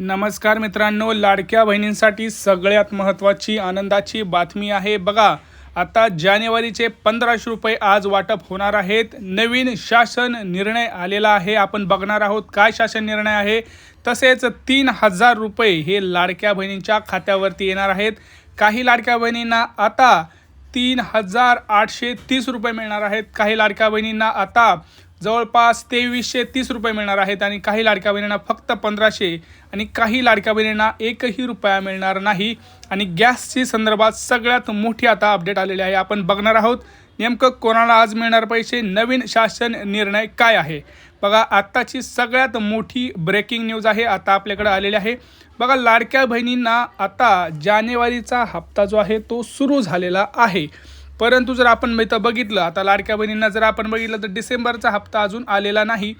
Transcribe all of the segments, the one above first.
नमस्कार मित्रांनो लाडक्या बहिणींसाठी सगळ्यात महत्त्वाची आनंदाची बातमी आहे. बघा आता जानेवारीचे पंधराशे रुपये आज वाटप होणार आहेत. नवीन शासन निर्णय आलेला आहे. आपण बघणार आहोत काय शासन निर्णय आहे. तसेच तीन हजार रुपये हे लाडक्या बहिणींच्या खात्यावरती येणार आहेत. काही लाडक्या बहिणींना आता तीन हजार आठशे तीस रुपये मिळणार आहेत. काही लाडक्या बहिणींना आता जवळपास तेवीसशे तीस रुपये मिळणार आहेत आणि काही लाडक्या बहिणींना फक्त पंधराशे आणि काही लाडक्या बहिणींना एकही रुपया मिळणार नाही. आणि गॅसची संदर्भात सगळ्यात मोठी आता अपडेट आलेली आहे. आपण बघणार आहोत नेमकं कोणाला आज मिळणार पैसे नवीन शासन निर्णय काय आहे? बघा आत्ताची सगळ्यात मोठी ब्रेकिंग न्यूज आहे आता आपल्याकडे आलेली आहे. बघा लाडक्या बहिणींना आता जानेवारीचा हप्ता जो आहे तो सुरू झालेला आहे. परंतु जर आपण इथं बघितलं आता लाडक्या बहिणींना जर आपण बघितलं तर डिसेंबरचा हप्ता अजून आलेला नाही.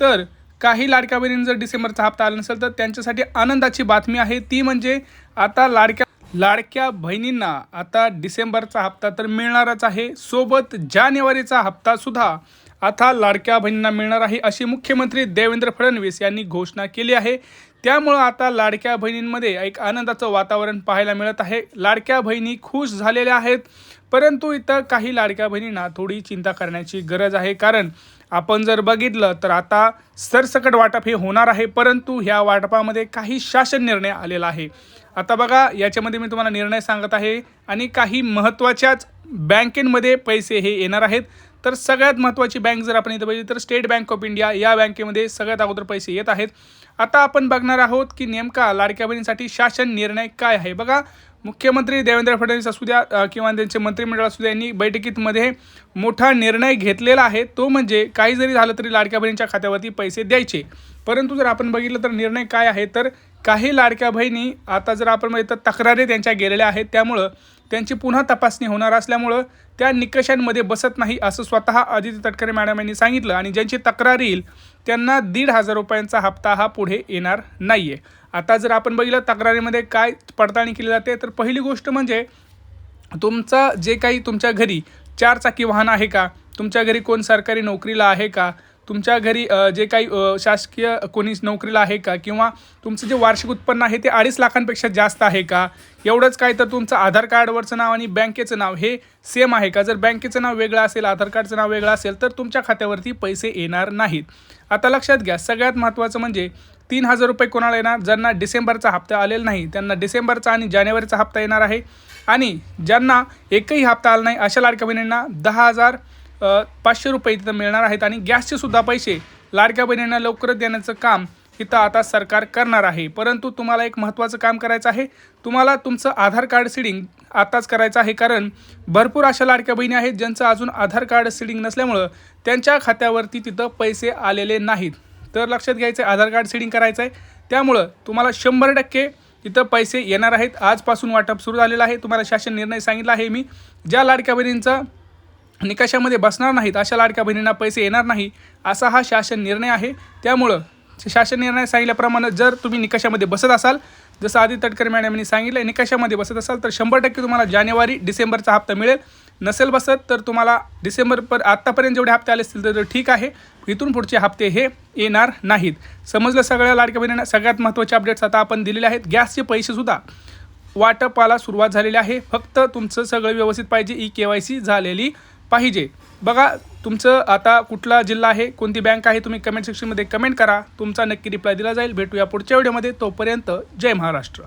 तर काही लाडक्या बहिणींना जर डिसेंबरचा हप्ता आला नसेल तर त्यांच्यासाठी आनंदाची बातमी आहे. ती म्हणजे आता लाडक्या लाडक्या बहिणींना आता डिसेंबरचा हप्ता तर मिळणारच आहे. सोबत जानेवारीचा हप्ता सुद्धा आता लाडक्या बहिणींना मिळणार आहे अशी मुख्यमंत्री देवेंद्र फडणवीस यांनी घोषणा केली आहे. त्यामुळं आता लाडक्या बहिणींमध्ये एक आनंदाचं वातावरण पाहायला मिळत आहे. लाडक्या बहिणी खुश झालेल्या आहेत. परंतु इथं काही लाडक्या बहिणींना थोडी चिंता करण्याची गरज आहे. कारण आपण जर बघितलं तर आता सरसकट वाटप हे होणार आहे परंतु ह्या वाटपामध्ये काही शासन निर्णय आलेला आहे. आता बघा याच्यामध्ये मी तुम्हाला निर्णय सांगत आहे आणि काही महत्त्वाच्याच बँकेमध्ये पैसे हे येणार आहेत. तर सगळ्यात महत्त्वाची बँक जर आपण इथं बघितली तर स्टेट बँक ऑफ इंडिया या बँकेमध्ये सगळ्यात अगोदर पैसे येत आहेत. आता आपण बघणार आहोत की नेमका लाडक्या बहिणींसाठी शासन निर्णय काय आहे. बघा मुख्यमंत्री देवेंद्र फडणवीस असू द्या किंवा त्यांचे मंत्रिमंडळ असू द्या यांनी बैठकीतमध्ये मोठा निर्णय घेतलेला आहे. तो म्हणजे काही जरी झालं तरी लाडक्या बहिणींच्या खात्यावरती पैसे द्यायचे. परंतु जर आपण बघितलं तर निर्णय काय आहे? तर काही लाडक्या बहिणी आता जर आपण बघितलं तक्रारी त्यांच्या गेलेल्या आहेत. त्यामुळं त्यांची पुन्हा तपासणी होणार असल्यामुळं त्या निकषांमध्ये बसत नाही असं स्वतः आदित्य तटकरे मॅडम यांनी सांगितलं आणि ज्यांची तक्रार येईल त्यांना दीड हजार रुपयांचा हप्ता हा पुढे येणार नाही आहे आता जर आपण बघितलं तक्रारीमध्ये काय पडताळणी केली जाते तर पहिली गोष्ट म्हणजे तुमचं जे काही तुमच्या घरी चारचाकी वाहन आहे का तुमच्या घरी कोण सरकारी नोकरीला आहे का तुमच्या घरी जे काही शासकीय कोणी नोकरीला आहे का? किंवा तुमचं जे वार्षिक उत्पन्न आहे ते अडीच लाखांपेक्षा जास्त आहे का? एवढंच काय तर तुमचं आधार कार्डवरचं नाव आणि बँकेचं नाव हे सेम आहे का? जर बँकेचं नाव वेगळं असेल आधार कार्डचं नाव वेगळं असेल तर तुमच्या खात्यावरती पैसे येणार नाहीत. आता लक्षात घ्या सगळ्यात महत्त्वाचं म्हणजे तीन हजार रुपये कोणाला येणार? ज्यांना डिसेंबरचा हप्ता आलेला नाही त्यांना डिसेंबरचा आणि जानेवारीचा हप्ता येणार आहे. आणि ज्यांना एकही हप्ता आला नाही अशा लाडक्या बहिणींना दहा हजार पाचशे रुपये तिथं मिळणार आहेत आणि गॅसचे सुद्धा पैसे लाडक्या बहिणींना लवकरच देण्याचं काम इथं आता सरकार करणार आहे. परंतु तुम्हाला एक महत्त्वाचं काम करायचं आहे. तुम्हाला तुमचं आधार कार्ड सीडिंग आताच करायचं आहे कारण भरपूर अशा लाडक्या बहिणी आहेत ज्यांचं अजून आधार कार्ड सीडिंग नसल्यामुळं त्यांच्या खात्यावरती तिथं पैसे आलेले नाहीत. तर लक्षात घ्यायचं आहे आधार कार्ड सिडिंग करायचं आहे. त्यामुळं तुम्हाला शंभर टक्के तिथं पैसे येणार आहेत. आजपासून वाटप सुरू झालेलं आहे. तुम्हाला शासन निर्णय सांगितला आहे मी. ज्या लाडक्या बहिणींचा निकषामध्ये बसणार नाहीत अशा लाडक्या बहिणींना पैसे येणार नाही असा हा शासन निर्णय आहे. त्यामुळं शासन निर्णय सांगितल्याप्रमाणे जर तुम्ही निकषामध्ये बसत असाल जसं आधी तटकरे मॅडम यांनी सांगितलं निकषामध्ये बसत असाल तर शंभर टक्के तुम्हाला जानेवारी डिसेंबरचा हप्ता मिळेल. नसेल बसत तर तुम्हाला डिसेंबर पर आत्तापर्यंत जेवढे हप्ते आले असतील तर ठीक आहे. इथून पुढचे हप्ते हे येणार नाहीत. समजलं सगळ्या लाडक्या बहिणींना? सगळ्यात महत्त्वाचे अपडेट्स आता आपण दिलेले आहेत. गॅसचे पैसेसुद्धा वाटपाला सुरुवात झालेली आहे. फक्त तुमचं सगळं व्यवस्थित पाहिजे. ई के वाय सी झालेली. पाहिजे. बघा तुमचं आता कुठला जिल्हा आहे कोणती बँक आहे तुम्ही कमेंट सेक्शनमध्ये कमेंट करा. तुमचा नक्की रिप्लाय दिला जाईल. भेटूया पुढच्या व्हिडिओमध्ये तोपर्यंत जय महाराष्ट्र.